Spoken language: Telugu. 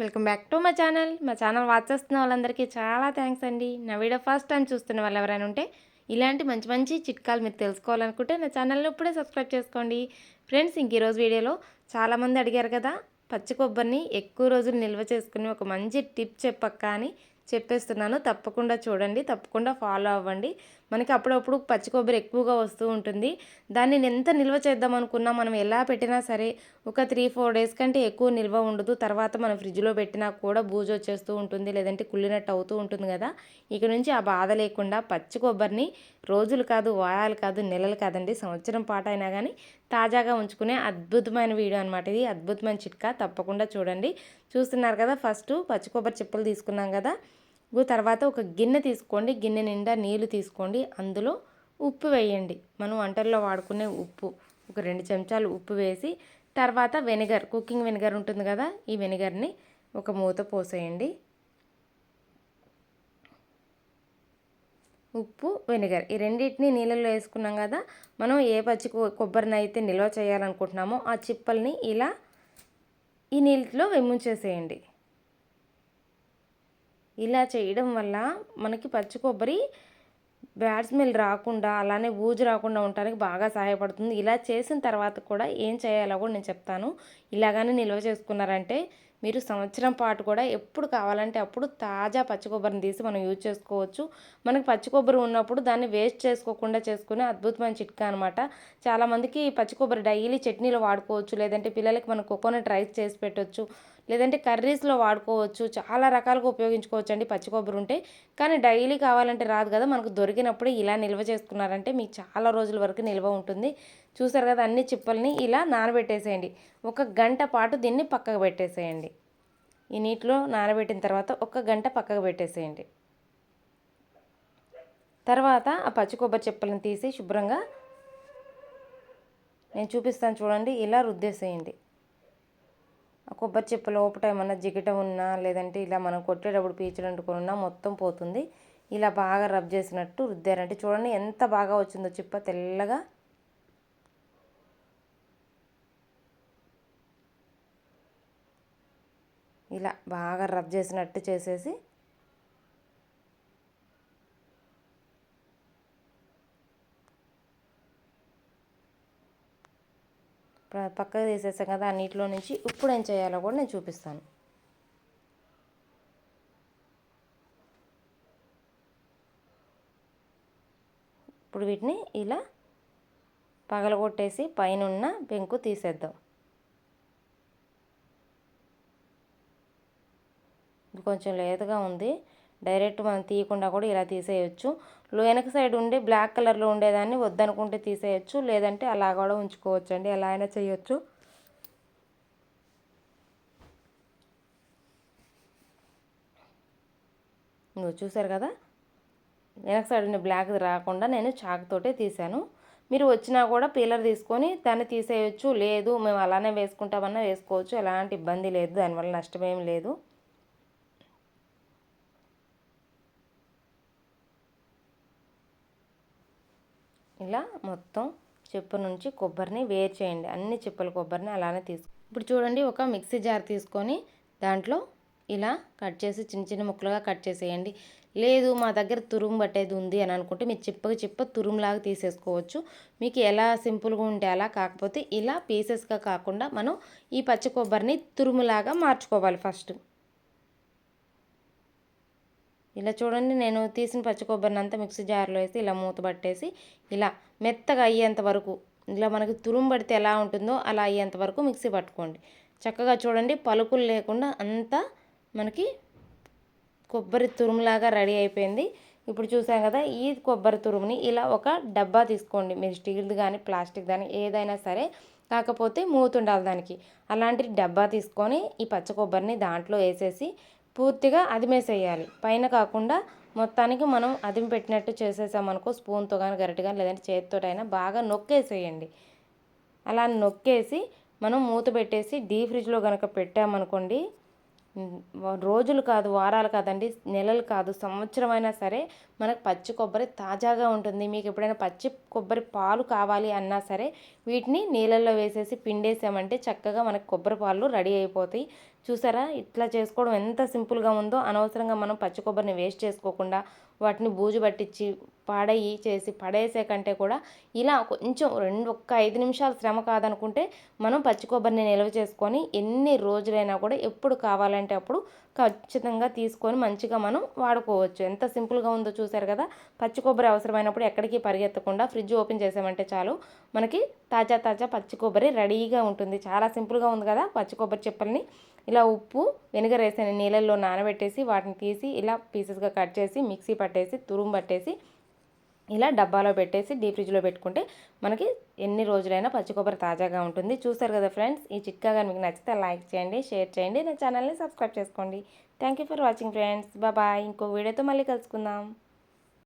వెల్కమ్ బ్యాక్ టు మా ఛానల్. మా ఛానల్ వాచ్ చేస్తున్న వాళ్ళందరికీ చాలా థ్యాంక్స్ అండి. నా వీడియో ఫస్ట్ టైం చూస్తున్న వాళ్ళు ఎవరైనా ఉంటే ఇలాంటి మంచి మంచి చిట్కాలు మీరు తెలుసుకోవాలనుకుంటే నా ఛానల్ని ఇప్పుడే సబ్స్క్రైబ్ చేసుకోండి. ఫ్రెండ్స్ ఇంక ఈరోజు వీడియోలో చాలామంది అడిగారు కదా పచ్చి కొబ్బరిని ఎక్కువ రోజులు నిల్వ చేసుకుని ఒక మంచి టిప్ చెప్పక్క అని చెప్పేస్తున్నాను. తప్పకుండా చూడండి తప్పకుండా ఫాలో అవ్వండి. మనకి అప్పుడప్పుడు పచ్చి కొబ్బరి ఎక్కువగా వస్తూ ఉంటుంది. దాన్ని ఎంత నిల్వ చేద్దాం అనుకున్నా మనం ఎలా పెట్టినా సరే ఒక త్రీ ఫోర్ డేస్ కంటే ఎక్కువ నిల్వ ఉండదు. తర్వాత మనం ఫ్రిడ్జ్లో పెట్టినా కూడా బూజు వచ్చేస్తూ ఉంటుంది లేదంటే కుళ్ళినట్టు అవుతూ ఉంటుంది కదా. ఇక నుంచి ఆ బాధ లేకుండా పచ్చి కొబ్బరిని రోజులు కాదు వారాలు కాదు నెలలు కాదండి సంవత్సరం పాట అయినా కానీ తాజాగా ఉంచుకునే అద్భుతమైన వీడియో అనమాట ఇది. అద్భుతమైన చిట్కా తప్పకుండా చూడండి. చూస్తున్నారు కదా ఫస్ట్ పచ్చి కొబ్బరి చిప్పలు తీసుకున్నాం కదా. తర్వాత ఒక గిన్నె తీసుకోండి. గిన్నె నిండా నీళ్ళు తీసుకోండి. అందులో ఉప్పు వేయండి. మనం వంటల్లో వాడుకునే ఉప్పు ఒక రెండు చెంచాలు ఉప్పు వేసి తర్వాత వెనిగర్ కుకింగ్ వెనిగర్ ఉంటుంది కదా ఈ వెనిగర్ని ఒక మూత పోసేయండి. ఉప్పు వెనిగర్ ఈ రెండింటిని నీళ్ళల్లో వేసుకున్నాం కదా మనం ఏ పచ్చి కొబ్బరిని అయితే నిల్వ చేయాలనుకుంటున్నామో ఆ చిప్పల్ని ఇలా ఈ నీళ్ళలో వెమ్ముంచేసేయండి ఇలా చేయడం వల్ల మనకి పచ్చి కొబ్బరి బ్యాడ్ స్మెల్ రాకుండా అలానే బూజు రాకుండా ఉండడానికి బాగా సహాయపడుతుంది. ఇలా చేసిన తర్వాత కూడా ఏం చేయాలో కూడా నేను చెప్తాను. ఇలాగానే నిల్వ చేసుకున్నారంటే మీరు సంవత్సరం పాటు కూడా ఎప్పుడు కావాలంటే అప్పుడు తాజా పచ్చి కొబ్బరిని తీసి మనం యూజ్ చేసుకోవచ్చు. మనకి పచ్చి కొబ్బరి ఉన్నప్పుడు దాన్ని వేస్ట్ చేసుకోకుండా చేసుకునే అద్భుతమైన చిట్కా అనమాట చాలామందికి పచ్చి కొబ్బరి డైలీ చట్నీలో వాడుకోవచ్చు. లేదంటే పిల్లలకి మనం కోకోనట్ రైస్ చేసి పెట్టవచ్చు లేదంటే కర్రీస్లో వాడుకోవచ్చు చాలా రకాలుగా ఉపయోగించుకోవచ్చు అండి పచ్చి కొబ్బరి ఉంటే. కానీ డైలీ కావాలంటే రాదు కదా మనకు దొరికినప్పుడు ఇలా నిల్వ చేసుకున్నారంటే మీకు చాలా రోజుల వరకు నిల్వ ఉంటుంది. చూసారు కదా అన్ని చిప్పల్ని ఇలా నానబెట్టేసేయండి. ఒక గంట పాటు దీన్ని పక్కకు పెట్టేసేయండి. ఈ నీటిలో నానబెట్టిన తర్వాత ఒక గంట పక్కకు పెట్టేసేయండి. తర్వాత ఆ పచ్చి కొబ్బరి చిప్పలను తీసి శుభ్రంగా నేను చూపిస్తాను చూడండి ఇలా రుద్దేసేయండి. కొబ్బరి చిప్ప లోపల ఏమన్నా జిగట ఉన్నా లేదంటే ఇలా మనం కొట్టేటప్పుడు పీచులు అంటుకొని ఉన్నా మొత్తం పోతుంది. ఇలా బాగా రబ్ చేసినట్టు రుద్దారంటే చూడండి ఎంత బాగా వచ్చిందో చిప్ప తెల్లగా. ఇలా బాగా రబ్ చేసినట్టు చేసేసి పక్కకు తీసేసాం కదా ఆ నీటిలో నుంచి ఇప్పుడు ఏం చేయాలో కూడా నేను చూపిస్తాను. ఇప్పుడు వీటిని ఇలా పగలగొట్టేసి పైన ఉన్న పెంకు తీసేద్దాం. కొంచెం లేతగా ఉంది. డైరెక్ట్ మనం తీయకుండా కూడా ఇలా తీసేయచ్చు. వెనక సైడ్ ఉండే బ్లాక్ కలర్లో ఉండేదాన్ని వద్దనుకుంటే తీసేయచ్చు. లేదంటే అలా కూడా ఉంచుకోవచ్చు అండి ఎలా అయినా చేయొచ్చు. నువ్వు చూసారు కదా? వెనక సైడ్ ఉండే బ్లాక్ రాకుండా నేను చాకుతోటే తీసాను మీరు వచ్చినా కూడా పీలర్ తీసుకొని దాన్ని తీసేయచ్చు. లేదు మేము అలానే వేసుకుంటామన్నా వేసుకోవచ్చు. ఎలాంటి ఇబ్బంది లేదు. దానివల్ల నష్టమేం లేదు. ఇలా మొత్తం చెప్పు నుంచి కొబ్బరిని వేరు చేయండి. అన్ని చెప్పుల కొబ్బరిని అలానే తీసుకు ఇప్పుడు చూడండి ఒక మిక్సీ జార్ తీసుకొని దాంట్లో ఇలా కట్ చేసి చిన్న చిన్న ముక్కలుగా కట్ చేసేయండి. లేదు మా దగ్గర తురుము పట్టేది ఉంది అని అనుకుంటే మీరు చిప్పకి చిప్ప తురుములాగా తీసేసుకోవచ్చు. మీకు ఎలా సింపుల్గా ఉంటే అలా కాకపోతే ఇలా పీసెస్గా కాకుండా మనం ఈ పచ్చి కొబ్బరిని తురుములాగా మార్చుకోవాలి ఫస్ట్. ఇలా చూడండి నేను తీసిన పచ్చి కొబ్బరిని అంతా మిక్సీ జార్లో వేసి ఇలా మూత పట్టేసి ఇలా మెత్తగా అయ్యేంత వరకు ఇలా మనకి తురుము పడితే ఎలా ఉంటుందో అలా అయ్యేంత వరకు మిక్సీ పట్టుకోండి. చక్కగా చూడండి పలుకులు లేకుండా అంతా మనకి కొబ్బరి తురుములాగా రెడీ అయిపోయింది. ఇప్పుడు చూసాం కదా ఈ కొబ్బరి తురుముని ఇలా ఒక డబ్బా తీసుకోండి. మీరు స్టీల్ది కానీ ప్లాస్టిక్ కానీ ఏదైనా సరే కాకపోతే మూత ఉండాలి దానికి. అలాంటి డబ్బా తీసుకొని ఈ పచ్చ కొబ్బరిని దాంట్లో వేసేసి పూర్తిగా అదిమేసేయాలి. పైన కాకుండా మొత్తానికి మనం అదిమి పెట్టినట్టు చేసేసామనుకో స్పూన్తో కానీ గరిటె కానీ లేదంటే చేతితోటైనా బాగా నొక్కేసేయండి. అలా నొక్కేసి మనం మూత పెట్టేసి డీ ఫ్రిడ్జ్లో కనుక పెట్టామనుకోండి రోజులు కాదు వారాలు కాదండి నెలలు కాదు సంవత్సరం అయినా సరే మనకు పచ్చి కొబ్బరి తాజాగా ఉంటుంది. మీకు ఎప్పుడైనా పచ్చి కొబ్బరి పాలు కావాలి అన్నా సరే వీటిని నీళ్ళల్లో వేసేసి పిండేసామంటే చక్కగా మనకు కొబ్బరి పాలు రెడీ అయిపోతాయి. చూసారా? ఇట్లా చేసుకోవడం ఎంత సింపుల్గా ఉందో అనవసరంగా మనం పచ్చి కొబ్బరిని వేస్ట్ చేసుకోకుండా వాటిని బూజు పట్టించి పడయి చేసి పడేసే కంటే కూడా ఇలా కొంచెం రెండు ఒక్క ఐదు నిమిషాలు శ్రమ కాదనుకుంటే మనం పచ్చి కొబ్బరిని నిల్వ చేసుకొని ఎన్ని రోజులైనా కూడా ఎప్పుడు కావాలంటే అప్పుడు ఖచ్చితంగా తీసుకొని మంచిగా మనం వాడుకోవచ్చు. ఎంత సింపుల్గా ఉందో చూసారు కదా? పచ్చి కొబ్బరి అవసరమైనప్పుడు ఎక్కడికి పరిగెత్తకుండా ఫ్రిడ్జ్ ఓపెన్ చేసామంటే చాలు. మనకి తాజా తాజా పచ్చి కొబ్బరి రెడీగా ఉంటుంది. చాలా సింపుల్గా ఉంది కదా పచ్చి కొబ్బరి చెప్పల్ని. ఇలా ఉప్పు వెనిగర్ వేసిన నీళ్ళల్లో నానబెట్టేసి వాటిని తీసి ఇలా పీసెస్గా కట్ చేసి మిక్సీ పట్టేసి తురుము పట్టేసి ఇలా డబ్బాలో పెట్టేసి డీప్ ఫ్రిడ్జ్లో పెట్టుకుంటే మనకి ఎన్ని రోజులైనా పచ్చి కొబ్బరి తాజాగా ఉంటుంది. చూస్తారు కదా ఫ్రెండ్స్? ఈ చిట్కా కానీ మీకు నచ్చితే లైక్ చేయండి షేర్ చేయండి నా ఛానల్ని సబ్స్క్రైబ్ చేసుకోండి. Thank you for watching friends. బాబాయ్ ఇంకో వీడియోతో మళ్ళీ కలుసుకుందాం.